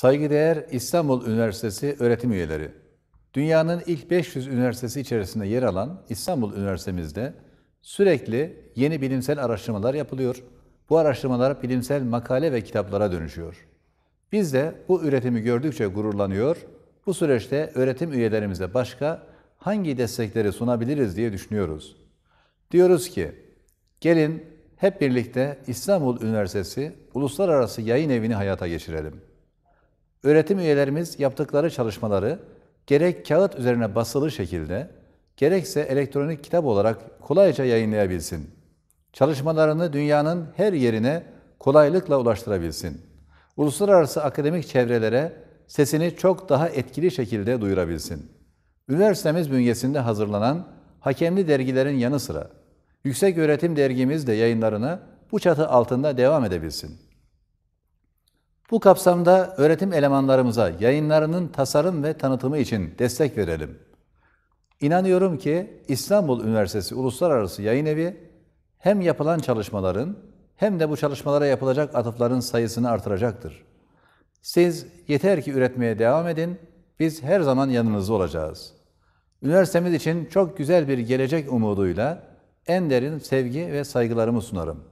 Saygıdeğer İstanbul Üniversitesi öğretim üyeleri, dünyanın ilk 500 üniversitesi içerisinde yer alan İstanbul Üniversitemizde sürekli yeni bilimsel araştırmalar yapılıyor. Bu araştırmalar bilimsel makale ve kitaplara dönüşüyor. Biz de bu üretimi gördükçe gururlanıyor, bu süreçte öğretim üyelerimize başka hangi destekleri sunabiliriz diye düşünüyoruz. Diyoruz ki, gelin hep birlikte İstanbul Üniversitesi Uluslararası Yayın Evi'ni hayata geçirelim. Öğretim üyelerimiz yaptıkları çalışmaları gerek kağıt üzerine basılı şekilde, gerekse elektronik kitap olarak kolayca yayınlayabilsin. Çalışmalarını dünyanın her yerine kolaylıkla ulaştırabilsin. Uluslararası akademik çevrelere sesini çok daha etkili şekilde duyurabilsin. Üniversitemiz bünyesinde hazırlanan hakemli dergilerin yanı sıra Yüksek Öğretim Dergimiz de yayınlarına bu çatı altında devam edebilsin. Bu kapsamda öğretim elemanlarımıza yayınlarının tasarım ve tanıtımı için destek verelim. İnanıyorum ki İstanbul Üniversitesi Uluslararası Yayın Evi hem yapılan çalışmaların hem de bu çalışmalara yapılacak atıfların sayısını artıracaktır. Siz yeter ki üretmeye devam edin, biz her zaman yanınızda olacağız. Üniversitemiz için çok güzel bir gelecek umuduyla en derin sevgi ve saygılarımı sunarım.